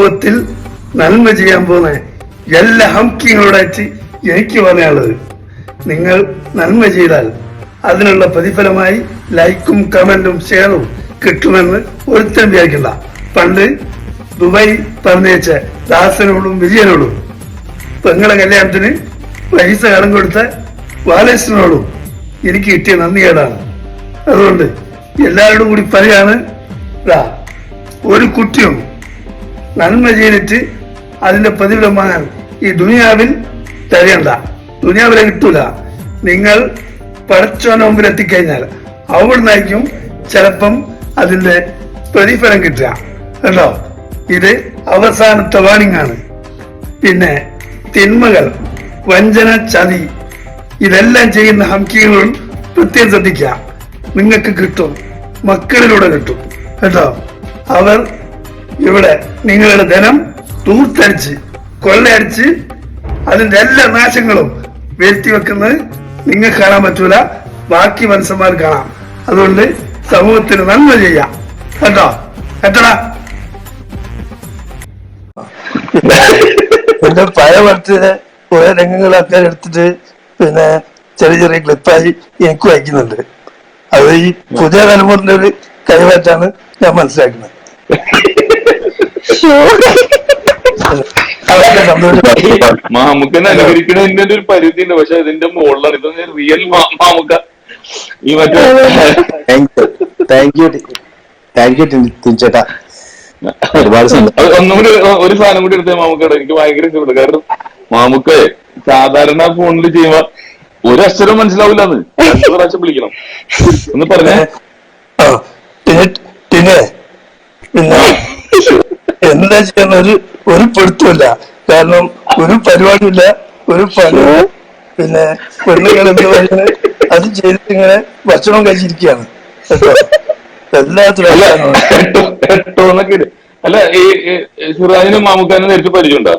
സമൂഹത്തിൽ നന്മ ചെയ്യാൻ പോകുന്ന എല്ലാ ഹംക്കിങ്ങളോടായിട്ട് എനിക്ക് പറയാനുള്ളത്. നിങ്ങൾ നന്മ ചെയ്താൽ അതിനുള്ള പ്രതിഫലമായി ലൈക്കും കമന്റും ഷെയറും കിട്ടുമെന്ന് ഒരുത്തരം വിചാരിക്കണ്ട. പണ്ട് ദുബായ് പറഞ്ഞയച്ച ദാസനോടും വിജയനോടും പെങ്ങളെ കല്യാണത്തിന് പൈസ കടം കൊടുത്ത ബാലകൃഷ്ണനോടും എനിക്ക് കിട്ടിയ നന്ദികേടാണ്. അതുകൊണ്ട് എല്ലാവരോടും കൂടി പറയാണ് ഒരു കുട്ടിയും നന്മ ചെയ്തിട്ട് അതിന്റെ പ്രതിഫലം വാങ്ങാൻ ഈ ദുനിയാവിൽ തരേണ്ട ദുനിയാവിലെ കിട്ടൂല. നിങ്ങൾ പഠിച്ചോന മുമ്പിൽ എത്തിക്കഴിഞ്ഞാൽ അവിടുന്നായിരിക്കും ചിലപ്പം അതിന്റെ പ്രതിഫലം കിട്ടുക. കേട്ടോ ഇത് അവസാനത്തെ വാണിംഗ് ആണ്. പിന്നെ തിന്മകൾ വഞ്ചന ചതി ഇതെല്ലാം ചെയ്യുന്ന ഹംകികൾ പ്രത്യേകം ശ്രദ്ധിക്കുക. നിങ്ങൾക്ക് കിട്ടും. മക്കളിലൂടെ കിട്ടും. കേട്ടോ അവർ ഇവിടെ നിങ്ങളുടെ ധനം തൂത്തടിച്ച് കൊള്ളയടിച്ച് അതിന്റെ എല്ലാ നാശങ്ങളും വരുത്തി വെക്കുന്നത് നിങ്ങൾക്ക് കാണാൻ പറ്റൂല. ബാക്കി മനുഷ്യന്മാർ കാണാം. അതുകൊണ്ട് സമൂഹത്തിന് നന്മ ചെയ്യാം. കേട്ടോ കേട്ടടാ പിന്നെ പഴയ പടത്തിലെ കുറെ രംഗങ്ങളൊക്കെ എടുത്തിട്ട് പിന്നെ ചെറിയ ചെറിയ ക്ലിപ്പായി എനിക്ക് വായിക്കുന്നുണ്ട് അത് ഈ പുതിയ തലമുറയുടെ ഒരു ഞാൻ മനസ്സിലാക്കുന്നത്. മാമുക്കനെ അനുകരിക്കണതിന്റെ ഒരു പരിധി ഉണ്ട് പക്ഷെ ഇതിന്റെ മുകളിലാണ് ഇത് റിയൽ മാമുക്ക. ഈ മറ്റേ താങ്ക് യു താങ്ക് യു തിരിച്ചേട്ടാ ഒരുപാട് സന്തോഷം. അത് ഒന്നുകൂടി ഒരു സാധനം കൂടി എടുത്തേ മാമുക്കയുടെ. എനിക്ക് ഭയങ്കര ഇഷ്ടപ്പെട്ടു. കാരണം മാമുക്ക സാധാരണ ഫോണിൽ ചെയ്യുമ്പോ ഒരു അക്ഷരം മനസ്സിലാവില്ലെന്ന്. അത് പ്രാവശ്യം വിളിക്കണം. ഒന്ന് പറഞ്ഞേ ആ, പിന്നെ പിന്നെ പിന്നെ എന്താ ചെയ്യുന്ന ഒരു ഒരു പിടുത്തമില്ല കാരണം ഒരു പരിപാടിയില്ല ഒരു പണി. പിന്നെ പെണ്ണുങ്ങൾ എന്ത് പറയുന്നത് അത് ചെയ്തിട്ട് ഇങ്ങനെ ഭക്ഷണം കഴിച്ചിരിക്കുകയാണ്. കേട്ടോ? എല്ലാത്തിലും അല്ല ഈ സിറാജിനും മാമുക്കാനും നേരിട്ട് പരിചയമുണ്ടോ?